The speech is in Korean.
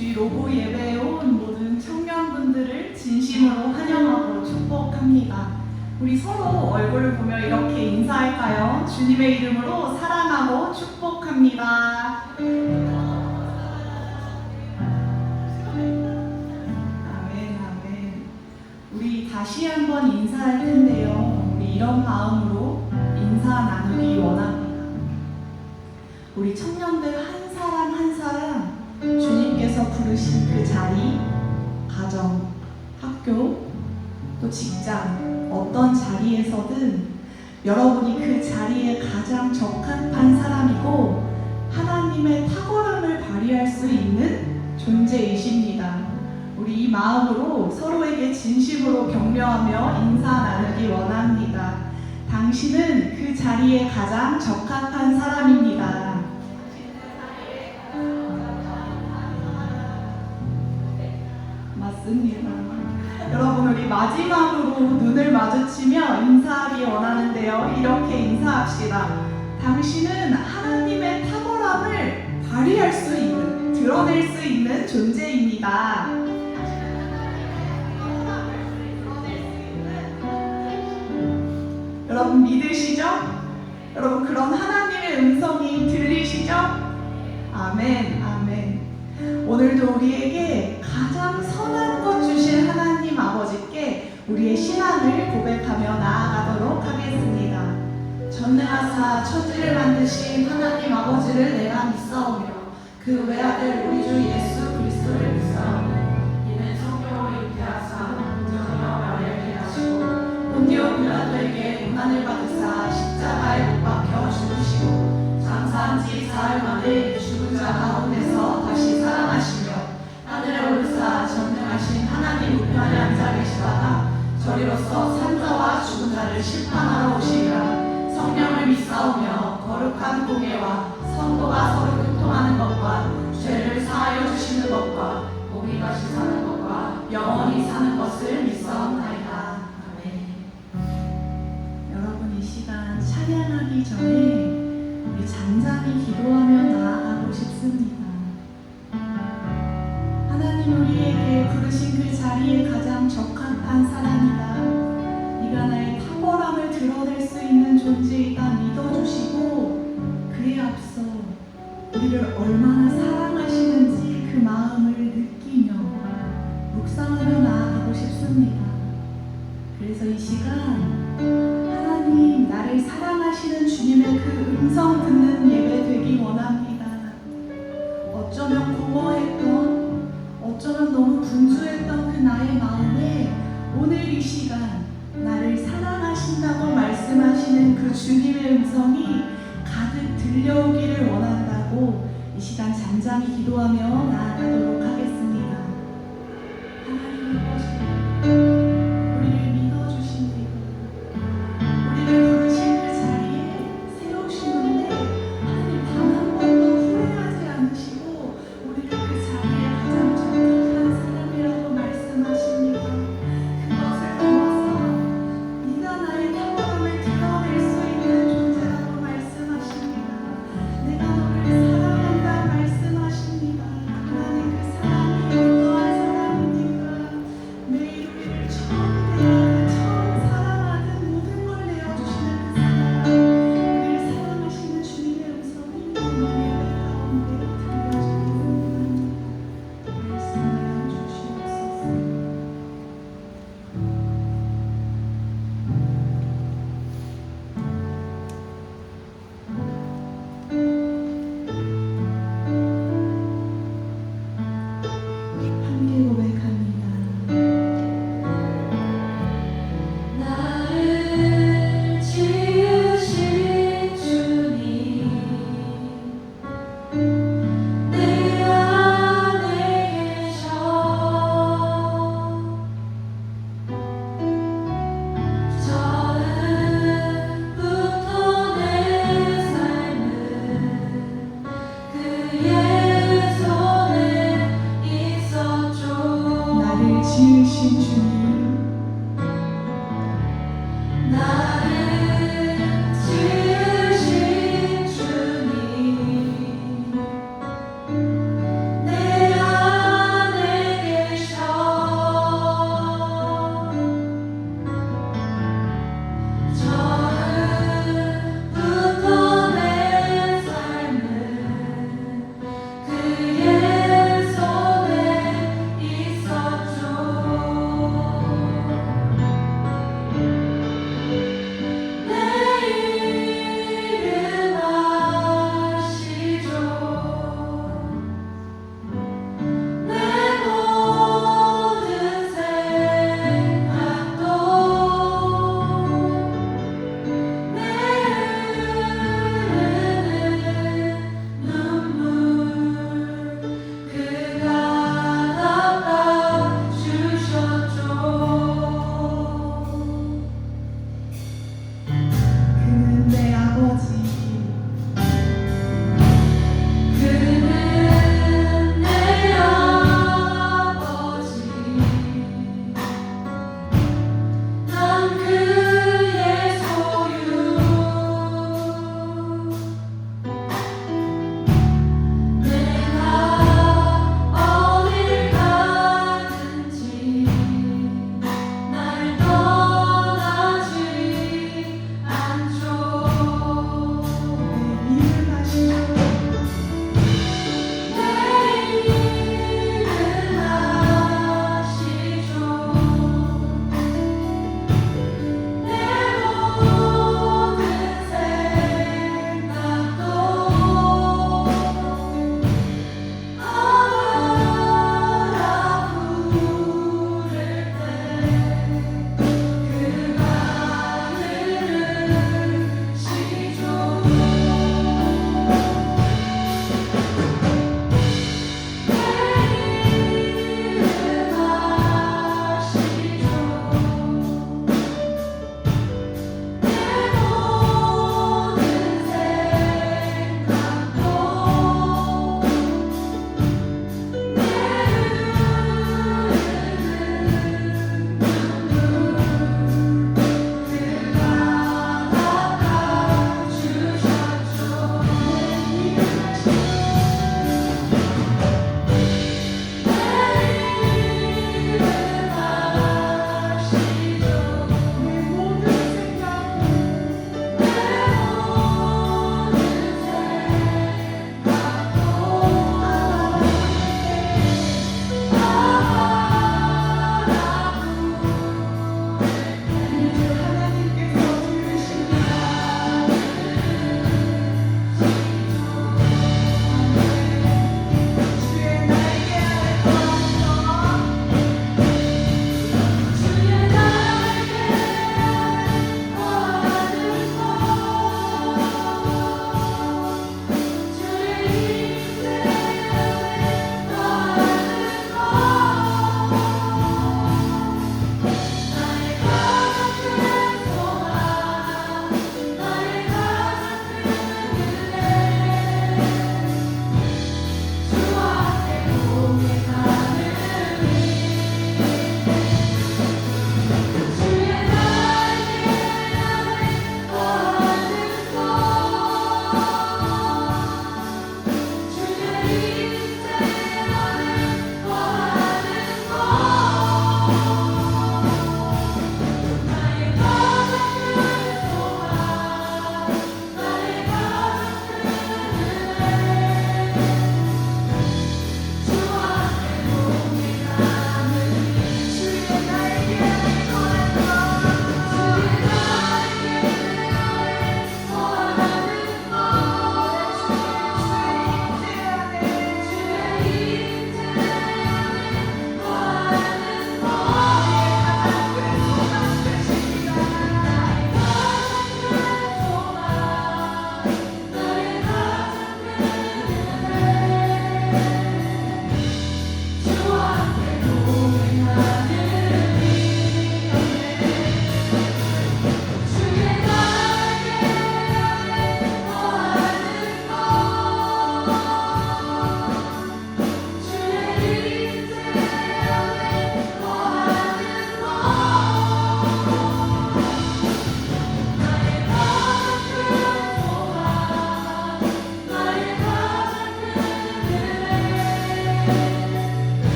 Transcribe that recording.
주일 로고 예배에 온 모든 청년분들을 진심으로 환영하고 축복합니다. 우리 서로 얼굴을 보며 이렇게 인사할까요? 주님의 이름으로 사랑하고 축복합니다. 아멘, 아멘. 우리 다시 한번 인사할 텐데요. 우리 이런 마음으로 인사 나누기 원합니다. 우리 청년들 한 사람 한 사람 주님께서 부르신 그 자리, 가정, 학교, 또 직장, 어떤 자리에서든 여러분이 그 자리에 가장 적합한 사람이고 하나님의 탁월함을 발휘할 수 있는 존재이십니다. 우리 이 마음으로 서로에게 진심으로 격려하며 인사 나누기 원합니다. 당신은 그 자리에 가장 적합한 사람입니다. 맞습니다. 여러분 우리 마지막으로 눈을 마주치며 인사하기 원하는데요. 이렇게 인사합시다. 당신은 하나님의 탁월함을 발휘할 수 있는, 드러낼 수 있는 존재입니다. 여러분 믿으시죠? 여러분 그런 하나님의 음성이 들리시죠? 아멘, 아멘. 오늘도 우리에게 가장 선 우리의 신앙을 고백하며 나아가도록 하겠습니다. 전능하사 천지를 만드신 하나님 아버지를 내가 믿사오며 그 외아들 우리 주 예수 그리스도를 믿사오며 이는 성경을 잉태하사 본전이여 마리아에게 하시고 본디오 빌라도에게 고난을 받으사 십자가에 못 박혀 죽으시고 장사한 지 사흘 만에 죽은 자가 저리로서 산자와 죽은 자를 심판하러 오시리라 성령을 믿사오며 거룩한 공예와 성도가 서로 교통하는 것과 죄를 사하여 주시는 것과 몸이 다시 사는 것과 영원히 사는 것을 믿사옵나이다 아멘 여러분 이 시간 찬양하기 전에 우리 잠잠히 기도하며 나아가고 싶습니다. 하나님 우리에게 부르신 그 자리에 가장 적합한 사람이다. 탁월함을 드러낼 수 있는 존재이다 믿어주시고 그에 앞서 우리를 얼마나 사랑하시는지 그 마음을 느끼며 묵상하며 나아가고 싶습니다. 그래서 이 시간 하나님 나를 사랑하시는 주님의 그 음성 듣는 예배 되기 원합니다. 어쩌면 공허했던 어쩌면 너무 분주했던 그 나의 마음에 오늘 이 시간 그 주님의 음성이 가득 들려오기를 원한다고 이 시간 잠잠히 기도하며 나아가도록